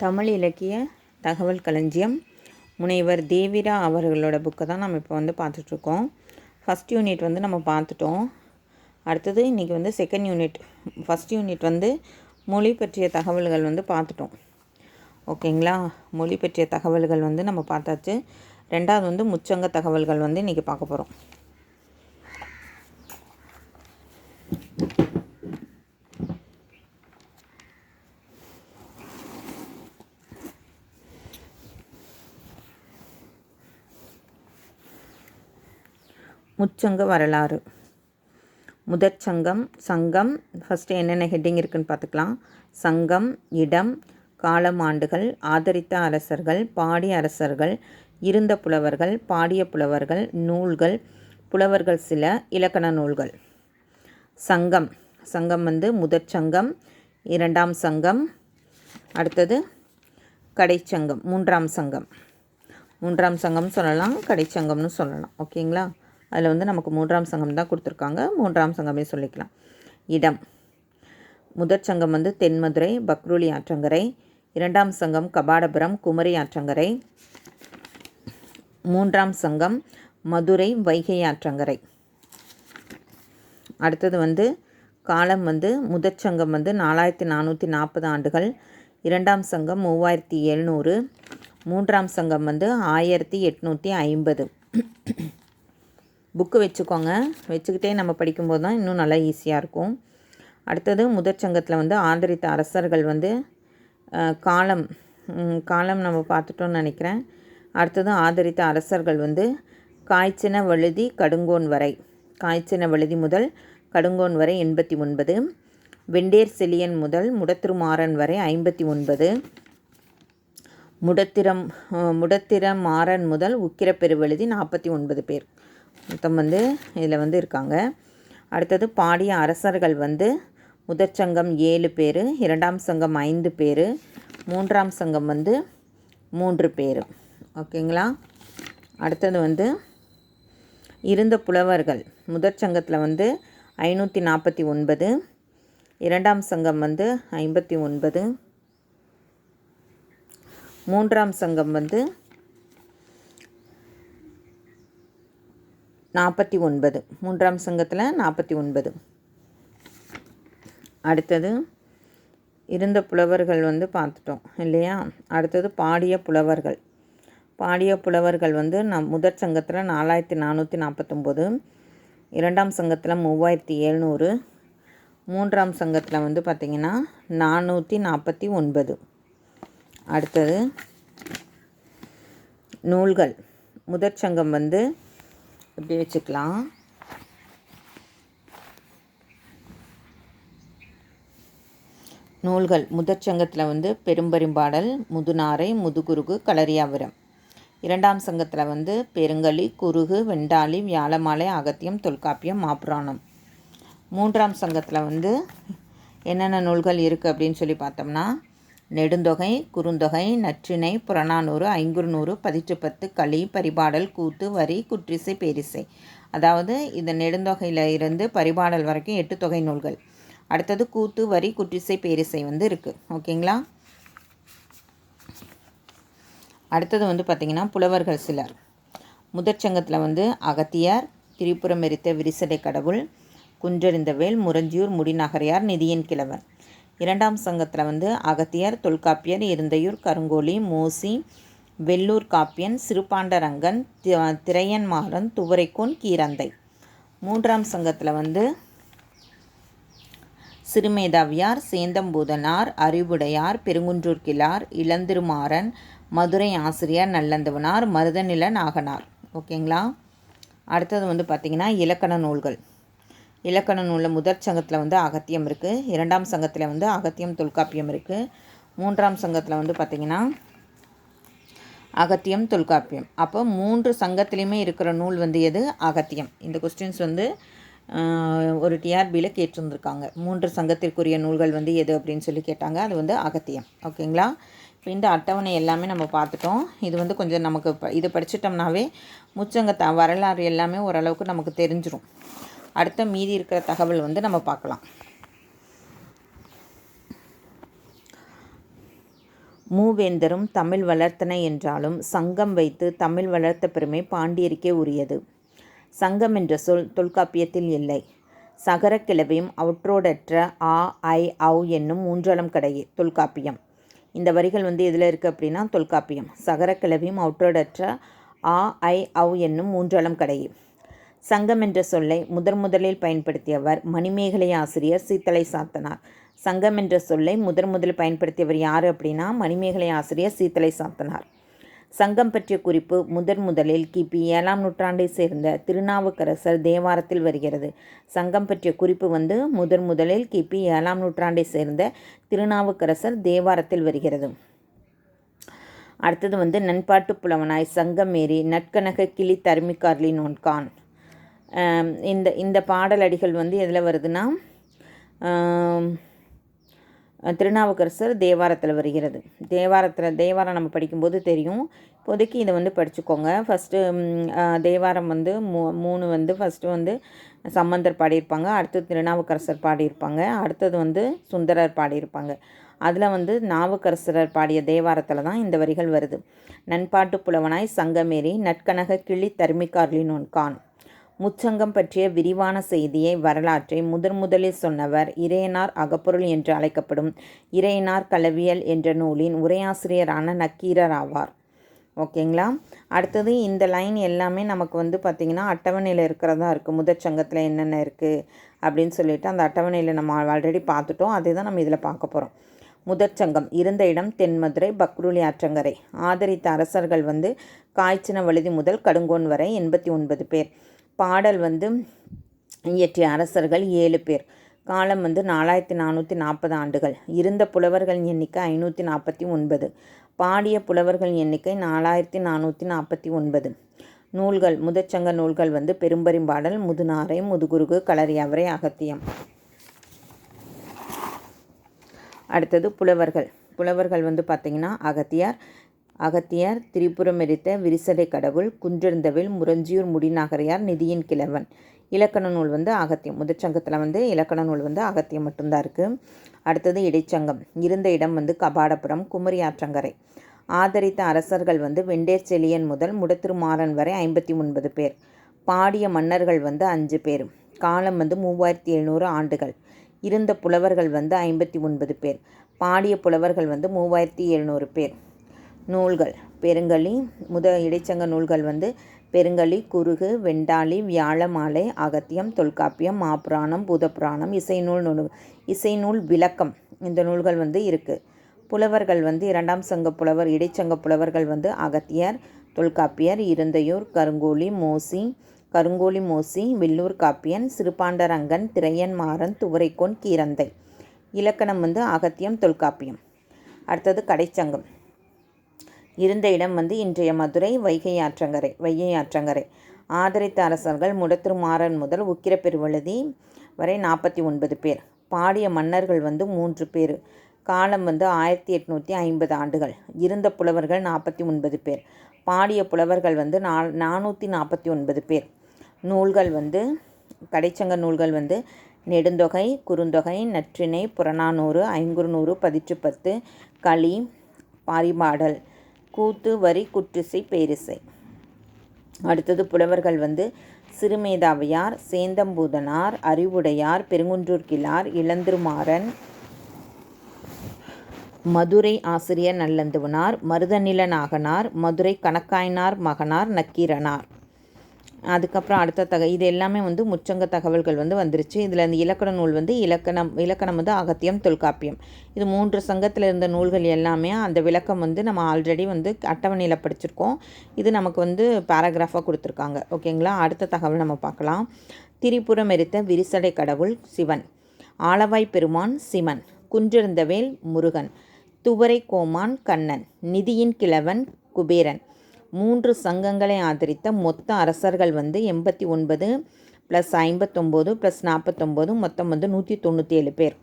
தமிழ் இலக்கிய தகவல் களஞ்சியம். முனைவர் தேவிரா அவர்களோட புக்கை தான் நம்ம இப்போ வந்து பார்த்துட்ருக்கோம். ஃபஸ்ட் யூனிட் வந்து நம்ம பார்த்துட்டோம். அடுத்தது இன்றைக்கி வந்து செகண்ட் யூனிட் ஃபஸ்ட் யூனிட் வந்து மொழி பற்றிய தகவல்கள் வந்து பார்த்துட்டோம். ஓகேங்களா மொழி பற்றிய தகவல்கள் வந்து நம்ம பார்த்தாச்சு. ரெண்டாவது வந்து முச்சங்க தகவல்கள் வந்து இன்றைக்கி பார்க்க போகிறோம் முச்சங்க வரலாறு. முதற் சங்கம் சங்கம் ஃபஸ்ட்டு என்னென்ன ஹெட்டிங் இருக்குன்னு பார்த்துக்கலாம். சங்கம் இடம் காலம் ஆண்டுகள் ஆதரித்த அரசர்கள் பாடிய அரசர்கள் இருந்த புலவர்கள் பாடிய புலவர்கள் நூல்கள் புலவர்கள் சில இலக்கண நூல்கள். சங்கம் சங்கம் வந்து முதற் சங்கம் இரண்டாம் சங்கம் அடுத்தது கடைச்சங்கம் மூன்றாம் சங்கம். மூன்றாம் சங்கம்னு சொல்லலாம் கடைச்சங்கம்னு சொல்லலாம். ஓகேங்களா? அதில் வந்து நமக்கு மூன்றாம் சங்கம் தான் கொடுத்துருக்காங்க. மூன்றாம் சங்கமே சொல்லிக்கலாம். இடம். முதற் சங்கம் வந்து தென்மதுரை பக்ரூலி ஆற்றங்கரை. இரண்டாம் சங்கம் கபாடபுரம் குமரி ஆற்றங்கரை. மூன்றாம் சங்கம் மதுரை வைகை ஆற்றங்கரை. அடுத்தது வந்து காலம் வந்து முதற் சங்கம் வந்து நாலாயிரத்தி நானூற்றி நாற்பது ஆண்டுகள். இரண்டாம் சங்கம் மூவாயிரத்தி எழுநூறு. மூன்றாம் சங்கம் வந்து ஆயிரத்தி எட்நூற்றி ஐம்பது. புக்கு வச்சுக்கோங்க. வச்சுக்கிட்டே நம்ம படிக்கும்போது தான் இன்னும் நல்லா ஈஸியாக இருக்கும். அடுத்தது முதற் சங்கத்தில் வந்து ஆதரித்த அரசர்கள் வந்து காலம் காலம் நம்ம பார்த்துட்டோம்னு நினைக்கிறேன். அடுத்தது ஆதரித்த அரசர்கள் வந்து காய்ச்சின வழுதி கடுங்கோன் வரை. காய்ச்சின வழுதி முதல் கடுங்கோன் வரை எண்பத்தி ஒன்பது. வெண்டேர் செலியன் முதல் முடத்திருமாறன் வரை ஐம்பத்தி ஒன்பது. முடத்திரம் முடத்திரமாறன் முதல் உக்கிரப்பெருவெழுதி நாற்பத்தி ஒன்பது பேர். மொத்தம் வந்து இதில் வந்து இருக்காங்க. அடுத்தது பாடிய அரசர்கள் வந்து முதற் சங்கம் ஏழு பேர் இரண்டாம் சங்கம் ஐந்து பேர் மூன்றாம் சங்கம் வந்து மூன்று பேர். ஓகேங்களா? அடுத்தது வந்து இருந்த புலவர்கள் முதற் சங்கத்தில் வந்து ஐநூற்றி நாற்பத்தி ஒன்பது இரண்டாம் சங்கம் வந்து ஐம்பத்தி ஒன்பது மூன்றாம் சங்கம் வந்து நாற்பத்தி ஒன்பது. மூன்றாம் சங்கத்தில் நாற்பத்தி ஒன்பது. அடுத்தது இருந்த புலவர்கள் வந்து பார்த்துட்டோம் இல்லையா? அடுத்தது பாடிய புலவர்கள். பாடிய புலவர்கள் வந்து நம் முதற் சங்கத்தில் நாலாயிரத்தி நானூற்றி நாற்பத்தொம்போது இரண்டாம் சங்கத்தில் மூவாயிரத்தி எழுநூறு மூன்றாம் சங்கத்தில் வந்து பார்த்திங்கன்னா நானூற்றி நாற்பத்தி ஒன்பது. அடுத்தது நூல்கள். முதற் சங்கம் வந்து இப்படி வச்சுக்கலாம். நூல்கள். முதற் சங்கத்தில் வந்து பெரும்பெரும்பாடல் முதுநாரை முதுகுருகு களரியாபுரம். இரண்டாம் சங்கத்தில் வந்து பெருங்கலி குருகு வெண்டாளி வியாழமாலை அகத்தியம் தொல்காப்பியம் மாப்புராணம். மூன்றாம் சங்கத்தில் வந்து என்னென்ன நூல்கள் இருக்குது அப்படின்னு சொல்லி பார்த்தோம்னா நெடுந்தொகை குறுந்தொகை நற்றிணை புறநானூறு ஐங்குறுநூறு பதிற்றுப்பத்து களி பரிபாடல் கூத்து வரி குற்றிசை பேரிசை. அதாவது இந்த நெடுந்தொகையில் இருந்து பரிபாடல் வரைக்கும் எட்டு தொகை நூல்கள். அடுத்தது கூத்து வரி குற்றிசை பேரிசை வந்து இருக்குது ஓகேங்களா? அடுத்தது வந்து பார்த்திங்கன்னா புலவர்கள் சிலர். முதற்சங்கத்தில் வந்து அகத்தியார் திரிபுரம் எரித்த விரிசடை கடவுள் குன்றறிந்தவேல் முரஞ்சியூர் முடிநகரையார் நிதியின் கிழவன். இரண்டாம் சங்கத்தில் வந்து அகத்தியர் தொல்காப்பியர் இருந்தையூர் கருங்கோழி மோசி வெள்ளூர் காப்பியன் சிறுபாண்டரங்கன் திரையன் திரையன்மாறன் துவரைக்கோன் கீரந்தை. மூன்றாம் சங்கத்தில் வந்து சிறுமேதாவியார் சேந்தம்பூதனார் அறிவுடையார் பெருங்குன்றூர் கிழார் இளந்திருமாறன் மதுரை ஆசிரியர் நல்லந்தவனார் மருதநில நாகனார். ஓகேங்களா? அடுத்தது வந்து பார்த்திங்கன்னா இலக்கண நூல்கள். இலக்கண நூலில் முதற் சங்கத்தில் வந்து அகத்தியம் இருக்குது இரண்டாம் சங்கத்தில் வந்து அகத்தியம் தொல்காப்பியம் இருக்குது மூன்றாம் சங்கத்தில் வந்து பார்த்திங்கன்னா அகத்தியம் தொல்காப்பியம். அப்போ மூன்று சங்கத்திலையுமே இருக்கிற நூல் வந்து எது? அகத்தியம். இந்த கொஸ்டின்ஸ் வந்து ஒரு டிஆர்பியில் கேட்டிருந்துருக்காங்க. மூன்று சங்கத்திற்குரிய நூல்கள் வந்து எது அப்படின்னு சொல்லி கேட்டாங்க. அது வந்து அகத்தியம். ஓகேங்களா? இப்போ இந்த அட்டவணை எல்லாமே நம்ம பார்த்துட்டோம். இது வந்து கொஞ்சம் நமக்கு ப- இது படிச்சிட்டோம்னாவே முச்சங்க த வரலாறு எல்லாமே ஓரளவுக்கு நமக்கு தெரிஞ்சிடும் அடுத்த மீதி இருக்கிற தகவல் வந்து நம்ம பார்க்கலாம். மூவேந்தரும் தமிழ் வளர்த்தன என்றாலும் சங்கம் வைத்து தமிழ் வளர்த்த பெருமை பாண்டியருக்கே உரியது. சங்கம் என்ற சொல் தொல்காப்பியத்தில் இல்லை. சகரக்கிழவையும் அவற்றோடற்ற ஆ ஐ ஔ என்னும் மூன்றளம் கடையே தொல்காப்பியம். இந்த வரிகள் வந்து எதில் இருக்குது அப்படின்னா தொல்காப்பியம். சகர சகரக்கிழவையும் அவற்றோடற்ற ஆ ஐ ஔ என்னும் மூன்றளம் கடையே. சங்கம் என்ற சொல்லை முதன் முதலில் பயன்படுத்தியவர் மணிமேகலை ஆசிரியர் சீத்தலை சாத்தனார். சங்கம் என்ற சொல்லை முதன் முதலில் பயன்படுத்தியவர் யார் அப்படின்னா மணிமேகலை ஆசிரியர் சீத்தலை சாத்தனார். சங்கம் பற்றிய குறிப்பு முதன் முதலில் கிபி ஏழாம் நூற்றாண்டை சேர்ந்த திருநாவுக்கரசர் தேவாரத்தில் வருகிறது. சங்கம் பற்றிய குறிப்பு வந்து முதன் முதலில் கிபி ஏழாம் நூற்றாண்டை சேர்ந்த திருநாவுக்கரசர் தேவாரத்தில் வருகிறது. அடுத்தது வந்து நண்பாட்டு புலவனாய் சங்கமேரி நட்கனக கிளி தருமிக்கார்லி நோன்கான். இந்த இந்த பாடலடிகள் வந்து எதில் வருதுன்னா திருநாவுக்கரசர் தேவாரத்தில் வருகிறது. தேவாரத்தில் தேவாரம் நம்ம படிக்கும்போது தெரியும். இப்போதைக்கு இதை வந்து படிச்சுக்கோங்க. ஃபஸ்ட்டு தேவாரம் வந்து மூ மூணு வந்து ஃபஸ்ட்டு வந்து சம்பந்தர் பாடியிருப்பாங்க. அடுத்தது திருநாவுக்கரசர் பாடியிருப்பாங்க. அடுத்தது வந்து சுந்தரர் பாடியிருப்பாங்க. அதில் வந்து நாவுக்கரசரர் பாடிய தேவாரத்தில் தான் இந்த வரிகள் வருது. நண்பாட்டு புலவனாய் சங்கமேரி நட்கனக கிளி தர்மிகார்லினோன் கான். முச்சங்கம் பற்றிய விரிவான செய்தியை வரலாற்றை முதன் முதலில் சொன்னவர் இறையனார் அகப்பொருள் என்று அழைக்கப்படும் இறையனார் கலவியல் என்ற நூலின் உரையாசிரியரான நக்கீரர் ஆவார். ஓகேங்களா? அடுத்தது இந்த லைன் எல்லாமே நமக்கு வந்து பார்த்திங்கன்னா அட்டவணையில் இருக்கிறதா இருக்குது முதற்சங்கத்தில் என்னென்ன இருக்குது அப்படின்னு சொல்லிட்டு அந்த அட்டவணையில் நம்ம ஆல்ரெடி பார்த்துட்டோம். அதே தான் நம்ம இதில் பார்க்க போகிறோம் முதற்சங்கம் இருந்த இடம் தென்மதுரை பக்ருலி ஆற்றங்கரை. ஆதரித்த அரசர்கள் வந்து காய்ச்சின வழுதி முதல் கடுங்கோன் வரை எண்பத்தி ஒன்பது பேர். பாடல் வந்து இயற்றிய அரசர்கள் ஏழு பேர். காலம் வந்து நாலாயிரத்தி நானூற்றி நாற்பது ஆண்டுகள். இருந்த புலவர்கள் எண்ணிக்கை ஐநூற்றி நாற்பத்தி ஒன்பது. பாடிய புலவர்கள் எண்ணிக்கை நாலாயிரத்தி நானூற்றி நாற்பத்தி ஒன்பது. நூல்கள் முதச்சங்க நூல்கள் வந்து பெரும்பெரும்பாடல் முதுநாரை முதுகுருகு களரியாவரை அகத்தியம். அடுத்தது புலவர்கள். புலவர்கள் வந்து பார்த்திங்கன்னா அகத்தியார் அகத்தியார் திரிபுரம் எரித்த விரிசடை கடவுள் குன்றெழுந்தவில் முரஞ்சியூர் முடிநகரையார் நிதியின் கிழவன். இலக்கண நூல் வந்து அகத்தியம். முதற்சங்கத்தில் வந்து இலக்கண நூல் வந்து அகத்தியம் மட்டும்தான் இருக்குது அடுத்தது இடைச்சங்கம். இருந்த இடம் வந்து கபாடபுரம் குமரி ஆற்றங்கரை ஆதரித்த அரசர்கள் வந்து வெண்டேர் செலியன் முதல் முடத்திருமாறன் வரை ஐம்பத்தி ஒன்பது பேர். பாடிய மன்னர்கள் வந்து அஞ்சு பேர். காலம் வந்து மூவாயிரத்தி எழுநூறு ஆண்டுகள். இருந்த புலவர்கள் வந்து ஐம்பத்தி ஒன்பது பேர். பாடிய புலவர்கள் வந்து மூவாயிரத்தி எழுநூறு பேர். நூல்கள். பெருங்கலி முத இடைச்சங்க நூல்கள் வந்து பெருங்கலி குறுகு வெண்டாளி வியாழமாலை அகத்தியம் தொல்காப்பியம் மாப்புராணம் பூதப்புராணம் இசைநூல் நூல் இசைநூல் விளக்கம் இந்த நூல்கள் வந்து இருக்குது புலவர்கள் வந்து இரண்டாம் சங்க புலவர் இடைச்சங்க புலவர்கள் வந்து அகத்தியர் தொல்காப்பியர் இருந்தையூர் கருங்கோழி மோசி கருங்கோழி மோசி வில்லூர் காப்பியன் சிறுபாண்டரங்கன் திரையன் மாறன் துவரைக்கோன் கீரந்தை. இலக்கணம் வந்து அகத்தியம் தொல்காப்பியம். அடுத்தது கடைச்சங்கம். இருந்த இடம் வந்து இன்றைய மதுரை வைகை ஆற்றங்கரை வைகை ஆற்றங்கரை ஆதரித்த அரசர்கள் முடத்திருமாறன் முதல் உக்கிரப்பெருவழுதி வரை நாற்பத்தி ஒன்பது பேர். பாடிய மன்னர்கள் வந்து மூன்று பேர். காலம் வந்து ஆயிரத்தி எட்நூற்றி ஐம்பது ஆண்டுகள். இருந்த புலவர்கள் நாற்பத்தி ஒன்பது பேர். பாடிய புலவர்கள் வந்து நா நானூற்றி நாற்பத்தி ஒன்பது பேர். நூல்கள் வந்து கடைச்சங்க நூல்கள் வந்து நெடுந்தொகை குறுந்தொகை நற்றிணை புறநானூறு ஐங்குறுநூறு பதிற்று பத்து களி பாரிபாடல். கூத்து வரி குற்றிசை பேரிசை. அடுத்தது புலவர்கள் வந்து சிறுமேதாவையார் சேந்தம்பூதனார் அறிவுடையார் பெருங்குன்றூர் கிழார் இளந்திருமாறன் மதுரை ஆசிரியர் நல்லந்துவனார் மருதநில நாகனார் மதுரை கணக்காயினார் மகனார் நக்கீரனார். அதுக்கப்புறம் அடுத்த தக இது எல்லாமே வந்து முச்சங்க தகவல்கள் வந்து வந்துருச்சு. இதில் அந்த இலக்கண நூல் வந்து இலக்கணம் இலக்கணம் வந்து அகத்தியம் தொல்காப்பியம். இது மூன்று சங்கத்தில் இருந்த நூல்கள் எல்லாமே அந்த விளக்கம் வந்து நம்ம ஆல்ரெடி வந்து அட்டவணையில் படிச்சிருக்கோம். இது நமக்கு வந்து பேராகிராஃபாக கொடுத்துருக்காங்க. ஓகேங்களா அடுத்த தகவல் நம்ம பார்க்கலாம். திரிபுரம் எரித்த விரிசடை கடவுள் சிவன். ஆலவாய் பெருமான் சிவன் குன்றிருந்தவேல் முருகன். துவரை கோமான் கண்ணன். நிதியின் கிழவன் குபேரன். மூன்று சங்கங்களை ஆதரித்த மொத்த அரசர்கள் வந்து எண்பத்தி ஒன்பது ப்ளஸ் ஐம்பத்தொம்போது ப்ளஸ் நாற்பத்தொம்போது மொத்தம் வந்து நூற்றி தொண்ணூற்றி ஏழு பேர்.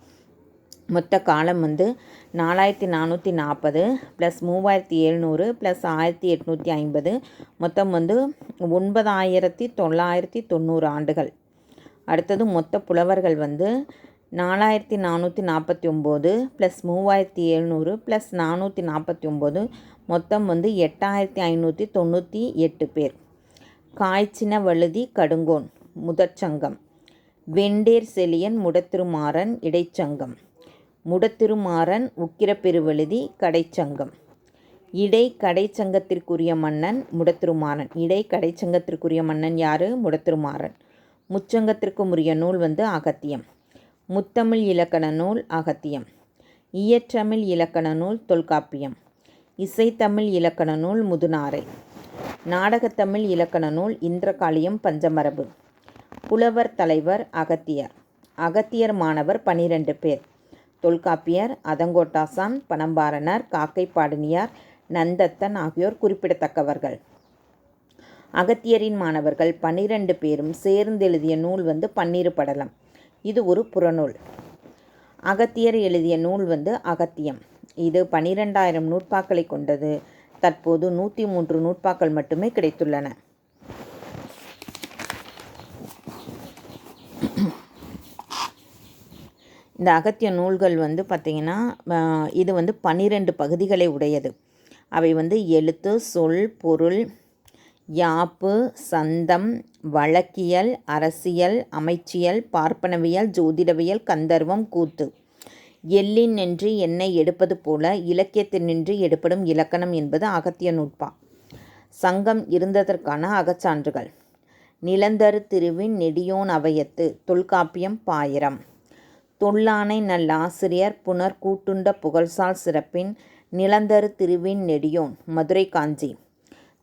மொத்த காலம் வந்து நாலாயிரத்தி நானூற்றி நாற்பது ப்ளஸ் மூவாயிரத்தி எழுநூறு ப்ளஸ் ஆயிரத்தி எட்நூற்றி ஐம்பது மொத்தம் வந்து ஒன்பதாயிரத்தி தொள்ளாயிரத்தி தொண்ணூறு ஆண்டுகள். அடுத்தது மொத்த புலவர்கள் வந்து நாலாயிரத்தி நானூற்றி நாற்பத்தி ஒம்பது ப்ளஸ் மூவாயிரத்தி எழுநூறு ப்ளஸ் நானூற்றி நாற்பத்தி ஒம்பது மொத்தம் வந்து எட்டாயிரத்தி ஐநூற்றி தொண்ணூற்றி எட்டு பேர். காய்ச்சின வழுதி கடுங்கோன் முதற்சங்கம். வெண்டேர் செலியன் முடத்திருமாறன் இடைச்சங்கம். முடத்திருமாறன் உக்கிரப்பெருவழுதி கடைச்சங்கம். இடை கடைச்சங்கத்திற்குரிய மன்னன் முடத்திருமாறன். இடை கடைச்சங்கத்திற்குரிய மன்னன் யார்? முடத்திருமாறன். முச்சங்கத்திற்கும் உரிய நூல் வந்து அகத்தியம். முத்தமிழ் இலக்கண நூல் அகத்தியம். இயற்றமிழ் இலக்கண நூல் தொல்காப்பியம். இசைத்தமிழ் இலக்கண நூல் முதுநாரை. நாடகத்தமிழ் இலக்கண நூல் இந்திரகாளியம் பஞ்சமரபு. புலவர் தலைவர் அகத்தியர். அகத்தியர் மாணவர் பனிரெண்டு பேர். தொல்காப்பியர் அதங்கோட்டாசான் பனம்பாரனர் காக்கை பாடினியார் நந்தத்தன் ஆகியோர் குறிப்பிடத்தக்கவர்கள். அகத்தியரின் மாணவர்கள் பன்னிரண்டு பேரும் சேர்ந்து எழுதிய நூல் வந்து பன்னிரு படலம். இது ஒரு புறநூல். அகத்தியர் எழுதிய நூல் வந்து அகத்தியம். இது பனிரெண்டாயிரம் நூற்பாக்களை கொண்டது. தற்போது நூற்றி மூன்று நூற்பாக்கள் மட்டுமே கிடைத்துள்ளன. இந்த அகத்திய நூல்கள் வந்து பார்த்திங்கன்னா இது வந்து பன்னிரெண்டு பகுதிகளை உடையது. அவை வந்து எழுத்து சொல் பொருள் யாப்பு சந்தம் வழக்கியல் அரசியல் அமைச்சியல் பார்ப்பனவியல் ஜோதிடவியல் கந்தர்வம் கூத்து. எல்லின் நின்று எண்ணெய் எடுப்பது போல இலக்கியத்தினின்று எடுப்படும் இலக்கணம் என்பது அகத்திய நூட்பா சங்கம் இருந்ததற்கான அகச்சான்றுகள். நிலந்தரு திருவின் நெடியோன் அவையத்து தொல்காப்பியம் பாயிரம். தொல்லானை நல்லாசிரியர் புனர் கூட்டுண்ட புகழ்சால் சிறப்பின் நிலந்தரு திருவின் நெடியோன் மதுரை காஞ்சி.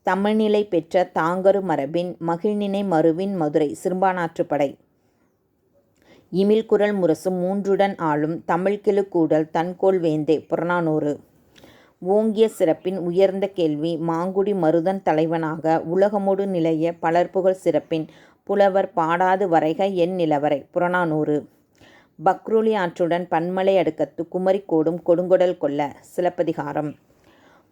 தமிழ்நிலை பெற்ற தாங்கரு மரபின் மகிழ்நினை மருவின் மதுரை சிறுபானாற்றுப்படை. இமிழ்குரல் முரசும் மூன்றுடன் ஆளும் தமிழ்கெழு கூடல் தன்கோல் வேந்தே. புறநானூறு. ஓங்கிய சிறப்பின் உயர்ந்த கேள்வி மாங்குடி மருதன் தலைவனாக உலகமோடு நிலைய பலர்புகழ் சிறப்பின் புலவர் பாடாது வரைக என் நிலவரை. புறநானூறு. பக்ருலி ஆற்றுடன் பன்மலை அடுக்கத்து குமரிக்கோடும் கொடுங்கொடல் கொள்ள. சிலப்பதிகாரம்.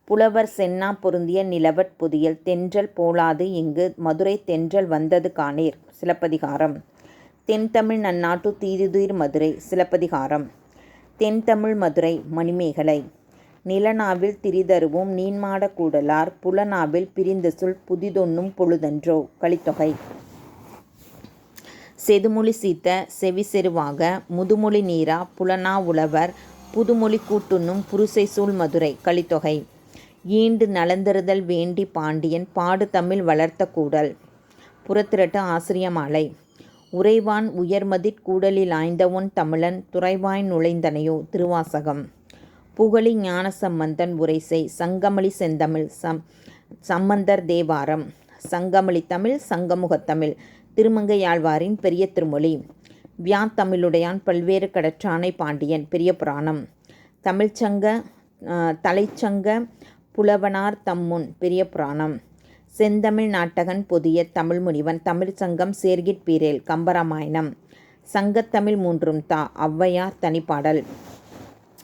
புலவர் சென்னா பொருந்திய நிலவற் புதியல் தென்றல் போலாது இங்கு மதுரை தென்றல் வந்தது காணீர். சிலப்பதிகாரம். தென்தமிழ் நன்னாட்டு தீதுதீர் மதுரை சிலப்பதிகாரம். தென்தமிழ் மதுரை மணிமேகலை. நிலனாவில் திரிதருவும் நீன்மாட கூடலார் புலனாவில் பிரிந்த சொல் புதிதொன்னும் பொழுதன்றோ கலித்தொகை செதுமொழி சீத்த செவி செருவாக முதுமொழி நீரா புலனா உழவர் புதுமொழி கூட்டுண்ணும் புருசை சூழ் மதுரை கலித்தொகை ஈண்டு நலந்தறுதல் வேண்டி பாண்டியன் பாடு தமிழ் வளர்த்த கூடல். புறத்திரட்டு ஆசிரியமாலை. உறைவான் உயர்மதிற் கூடலில் ஆய்ந்தவொன் தமிழன் துறைவாய் நுழைந்தனையோ திருவாசகம். புகழி ஞான சம்பந்தன் உரைசை சங்கமளி செந்தமிழ் சம் சம்பந்தர் தேவாரம். சங்கமளி தமிழ் சங்கமுகத்தமிழ் திருமங்கையாழ்வாரின் பெரிய திருமொழி. வியாத்தமிழுடையான் பல்வேறு கடற்றானை பாண்டியன் பெரிய புராணம். தமிழ்ச்சங்க தலைச்சங்க புலவனார் தம்முன் பெரிய புராணம். செந்தமிழ் நாட்டகன் புதிய தமிழ் முனிவன் தமிழ்ச்சங்கம் சேர்கிட் பீரேல் கம்பராமாயணம். சங்கத்தமிழ் மூன்றும் தா ஔவையார் தனிப்பாடல்.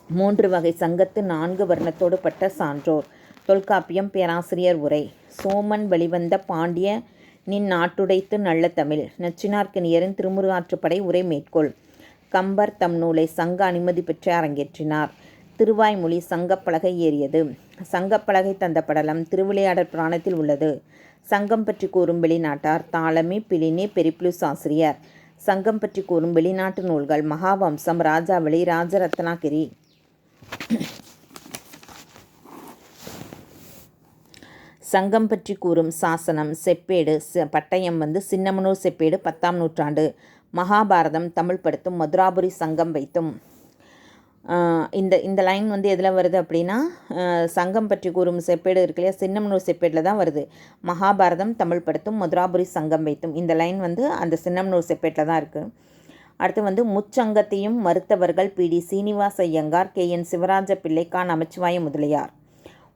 மூன்று வகை சங்கத்து நான்கு வர்ணத்தோடு பட்ட சான்றோர். தொல்காப்பியம் பேராசிரியர் உரை. சோமன் வெளிவந்த பாண்டிய நின் நாட்டுடைத்து நல்ல தமிழ். நச்சினார்க்கனியரின் திருமுருகாற்றுப்படை உரை மேற்கோள். கம்பர் தம் நூலை சங்க அனுமதி பெற்று அரங்கேற்றினார். திருவாய்மொழி சங்கப்பலகை ஏறியது. சங்கப்பலகை தந்த படலம் திருவிளையாடற் புராணத்தில் உள்ளது. சங்கம் பற்றி கூறும் வெளிநாட்டார் தாளமி பிளினி பெரிப்ளூஸ் ஆசிரியர் சங்கம் பற்றி கூறும் வெளிநாட்டு நூல்கள் மகாவம்சம் ராஜாவளி ராஜரத்னாகிரி. சங்கம் பற்றி கூறும் சாசனம் செப்பேடு பட்டயம் வந்து சின்னமனூர் செப்பேடு பத்தாம் நூற்றாண்டு. மகாபாரதம் தமிழ் படுத்தும் மதுராபுரி சங்கம் வைத்தும். இந்த இந்த லைன் வந்து எதில் வருது அப்படின்னா சங்கம் பற்றி கூறும் செப்பேடு இருக்கு இல்லையா? சின்னம்னூர் செப்பேடில் தான் வருது. மகாபாரதம் தமிழ் படுத்தும் மதுராபுரி சங்கம் வைத்தும். இந்த லைன் வந்து அந்த சின்னம்னூர் செப்பேட்டில் தான் இருக்குது அடுத்து வந்து முச்சங்கத்தையும் மறுத்தவர்கள் P T Srinivasa Iyengar K. N. Sivaraja Pillai Khan Namachivaya Mudaliar.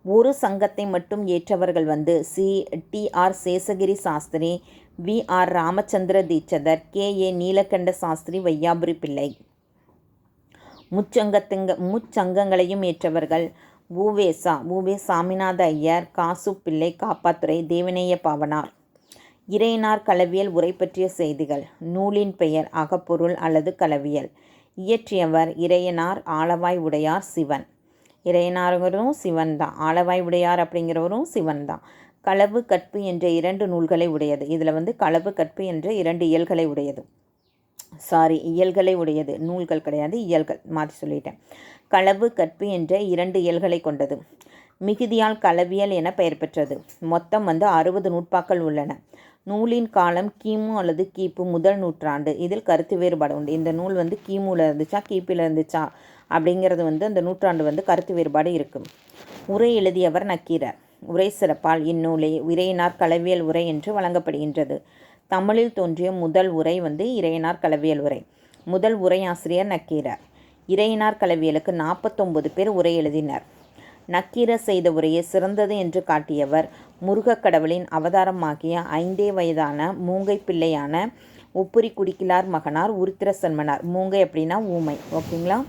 ஒரு சங்கத்தை மட்டும் ஏற்றவர்கள் வந்து C. D. R. Seshagiri Sastri V. R. Ramachandra Dikshitar K. A. Nilakanta Sastri Vaiyapuri Pillai. முச்சங்கத்துங்க முச்சங்கங்களையும் ஏற்றவர்கள். பூவேசா பூவே சாமிநாத ஐயர் காசு பிள்ளை காப்பாத்துறை தேவநேய பாவனார். இறையினார் களவியல் உரை பற்றிய செய்திகள். நூலின் பெயர் அகப்பொருள் அல்லது களவியல் இயற்றியவர் இறையனார் ஆளவாய் உடையார் சிவன். இறையனாருங்கிறதும் சிவன் தான். ஆளவாய் உடையார் அப்படிங்கிறவரும் சிவன் தான். களவு கற்பு என்ற இரண்டு நூல்களை உடையது. இதில் வந்து களவு கற்பு என்ற இரண்டு இயல்களை உடையது. சாரி இயல்களை உடையது. நூல்கள் கிடையாது இயல்கள் மாற்றி சொல்லிட்டேன். களவு கற்பு என்ற இரண்டு இயல்களை கொண்டது. மிகுதியால் களவியல் என பெயர் பெற்றது. மொத்தம் வந்து அறுபது நூற்பாக்கள் உள்ளன. நூலின் காலம் கிமு அல்லது கிபு முதல் நூற்றாண்டு. இதில் கருத்து வேறுபாடு உண்டு. இந்த நூல் வந்து கிமுல இருந்துச்சா கிபியில் இருந்துச்சா அப்படிங்கிறது வந்து அந்த நூற்றாண்டு வந்து கருத்து வேறுபாடு இருக்கும். உரை எழுதியவர் நக்கீரர். உரை சிறப்பால் இந்நூலை உரையினார் களவியல் உரை என்று வழங்கப்படுகின்றது. தமிழில் தோன்றிய முதல் உரை வந்து இறையனார் கலவியல் உரை. முதல் உரையாசிரியர் நக்கீரர். இறையனார் கலவியலுக்கு நாற்பத்தொம்பது பேர் உரை எழுதினர். நக்கீரர் செய்த உரையை சிறந்தது என்று காட்டியவர் முருகக் கடவுளின் அவதாரமாகிய ஐந்தே வயதான மூங்கை பிள்ளையான உப்புரி குடிக்கிலார் மகனார் உருத்திர சன்மனார் மூங்கை அப்படின்னா ஊமை. ஓகேங்களா?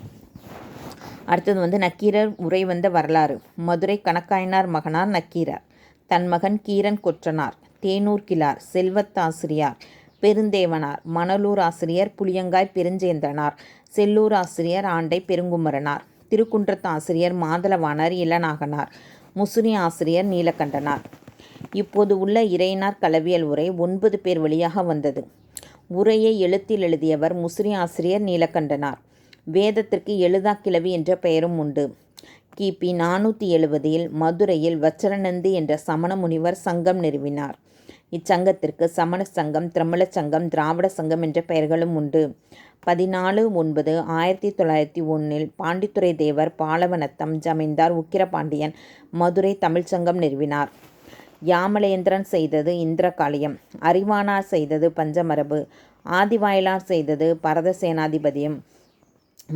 அடுத்தது வந்து நக்கீரர் உரை வந்த வரலாறு. மதுரை கணக்காயனார் மகனார் நக்கீரர். தன் மகன் கீரன் கொற்றனார். தேனூர் கிளார் செல்வத்தாசிரியார் பெருந்தேவனார் மணலூர் ஆசிரியர் புளியங்காய் பெருஞ்சேந்தனார் செல்லூர் ஆசிரியர் ஆண்டை பெருங்குமரனார் திருக்குன்றத்து ஆசிரியர் மாதளவானார் இளநாகனார் முசுனி ஆசிரியர் நீலகண்டனார். இப்போது உள்ள இறையினார் கலவியல் உரை ஒன்பது பேர் வழியாக வந்தது. உரையை எழுத்தில் எழுதியவர் முசிறி ஆசிரியர் நீலகண்டனார். வேதத்திற்கு எழுதா கிழவி என்ற பெயரும் உண்டு. கிபி நானூற்றி எழுபதில் மதுரையில் வச்சரநந்தி என்ற சமண முனிவர் சங்கம் நிறுவினார். இச்சங்கத்திற்கு சமண சங்கம் திரமல சங்கம் திராவிட சங்கம் என்ற பெயர்களும் உண்டு. பதினாலு ஒன்பது ஆயிரத்தி தொள்ளாயிரத்தி ஒன்றில் பாண்டித்துறை தேவர் பாலவனத்தம் ஜமீன்தார் உக்கிரபாண்டியன் மதுரை தமிழ்ச்சங்கம் நிறுவினார். யாமலேந்திரன் செய்தது இந்திரகாளியம் அறிவானார் செய்தது பஞ்சமரபு ஆதிவாயிலார் செய்தது பரத சேனாதிபதியம்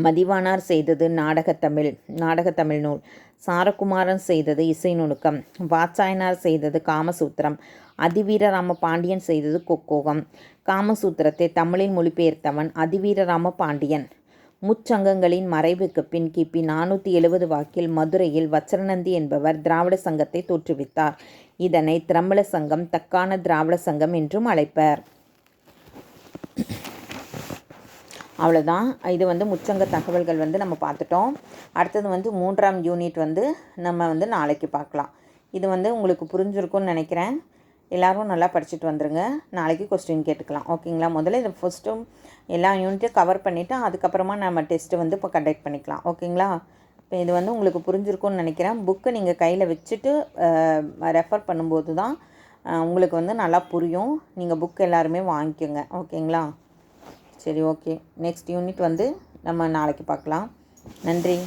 மதிவானார் செய்தது நாடகத்தமிழ் நாடகத்தமிழ் நூல். சாரகுமாரன் செய்தது இசை நுணுக்கம். வாச்சாயனார் செய்தது காமசூத்திரம். அதிவீரராம பாண்டியன் செய்தது கொக்கோகம். காமசூத்திரத்தை தமிழில் மொழிபெயர்த்தவன் அதிவீரராம பாண்டியன் முச்சங்கங்களின் மறைவுக்கு பின் கிபி நானூற்றி எழுபது வாக்கில் மதுரையில் வச்சரநந்தி என்பவர் திராவிட சங்கத்தை தோற்றுவித்தார். இதனை திரம்பல சங்கம் தக்கான திராவிட சங்கம் என்றும் அழைப்பர். அவ்வளோதான் இது வந்து முச்சங்க தகவல்கள் வந்து நம்ம பார்த்துட்டோம். அடுத்தது வந்து மூன்றாம் யூனிட் வந்து நம்ம வந்து நாளைக்கு பார்க்கலாம். இது வந்து உங்களுக்கு புரிஞ்சிருக்கும்னு நினைக்கிறேன். எல்லோரும் நல்லா படிச்சுட்டு வந்துடுங்க நாளைக்கு கொஸ்டின் கேட்டுக்கலாம். ஓகேங்களா முதல்ல இதை ஃபஸ்ட்டும் எல்லா யூனிட்டையும் கவர் பண்ணிவிட்டு அதுக்கப்புறமா நம்ம டெஸ்ட்டு வந்து இப்போ கண்டக்ட் பண்ணிக்கலாம். ஓகேங்களா இப்போ இது வந்து உங்களுக்கு புரிஞ்சிருக்கும்னு நினைக்கிறேன். புக்கை நீங்கள் கையில் வச்சுட்டு ரெஃபர் பண்ணும்போது தான் உங்களுக்கு வந்து நல்லா புரியும். நீங்கள் புக் எல்லாருமே வாங்கிக்கோங்க. ஓகேங்களா சரி ஓகே நெக்ஸ்ட் யூனிட் வந்து நம்ம நாளைக்கு பார்க்கலாம். நன்றி.